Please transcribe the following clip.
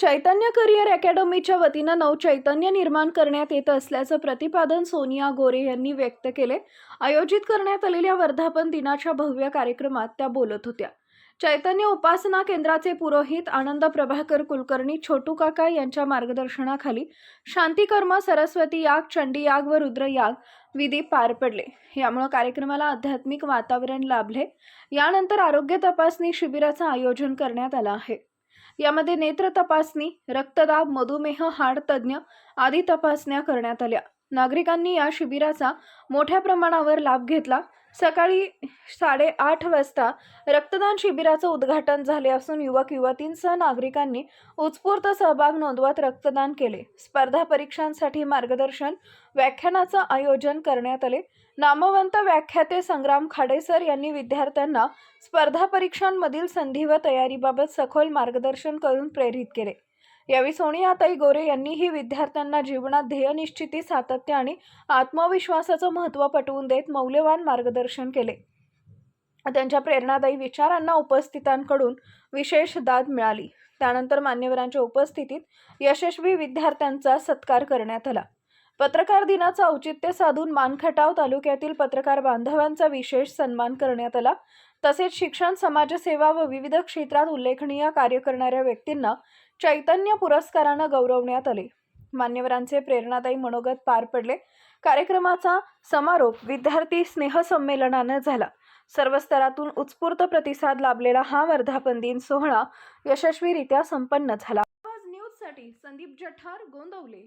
चैतन्य career अकॅडमीच्या वतीनं नवचैतन्य निर्माण करण्यात येत असल्याचं प्रतिपादन सोनिया गोरे यांनी व्यक्त केले. आयोजित करण्यात आलेल्या वर्धापन दिनाच्या भव्य कार्यक्रमात त्या बोलत होत्या. चैतन्य उपासना केंद्राचे पुरोहित आनंद प्रभाकर कुलकर्णी छोटू काका यांच्या मार्गदर्शनाखाली शांतिकर्म सरस्वती याग चंडी याग व रुद्र याग विधी पार पडले. यामुळे कार्यक्रमाला आध्यात्मिक वातावरण लाभले. यानंतर आरोग्य तपासणी शिबिराचं आयोजन करण्यात आलं आहे. यामध्ये नेत्र तपासणी रक्तदाब मधुमेह हाड आदी तपासण्या करण्यात आल्या. नागरिकांनी या शिबिराचा मोठ्या प्रमाणावर लाभ घेतला. सकाळी साडेआठ वाजता रक्तदान शिबिराचं उद्घाटन झाले असून युवक युवतींसह नागरिकांनी उत्स्फूर्त सहभाग नोंदवत रक्तदान केले. स्पर्धा परीक्षांसाठी मार्गदर्शन व्याख्यानाचं आयोजन करण्यात आले. नामवंत व्याख्याते संग्राम खाडेसर यांनी विद्यार्थ्यांना स्पर्धा परीक्षांमधील संधी व तयारीबाबत सखोल मार्गदर्शन करून प्रेरित केले. यावेळी सोनियाताई गोरे यांनीही विद्यार्थ्यांना जीवनात ध्येयनिश्चिती सातत्य आणि आत्मविश्वासाचं महत्त्व पटवून देत मौल्यवान मार्गदर्शन केले. त्यांच्या प्रेरणादायी विचारांना उपस्थितांकडून विशेष दाद मिळाली. त्यानंतर मान्यवरांच्या उपस्थितीत यशस्वी विद्यार्थ्यांचा सत्कार करण्यात आला. पत्रकार दिनाचं औचित्य साधून मानखटाव तालुक्यातील पत्रकार बांधवांचा विशेष सन्मान करण्यात आला. तसेच शिक्षण समाजसेवा व विविध क्षेत्रात उल्लेखनीय कार्य करणाऱ्या व्यक्तींना चैतन्य पुरस्कारानं गौरवण्यात आले. मान्यवरांचे प्रेरणादायी मनोगत पार पडले. कार्यक्रमाचा समारोप विद्यार्थी स्नेहसंमेलनानं झाला. सर्व स्तरातून उत्स्फूर्त प्रतिसाद लाभलेला हा वर्धापन दिन सोहळा यशस्वीरित्या संपन्न झाला. न्यूजसाठी संदीप जठार गोंदवले.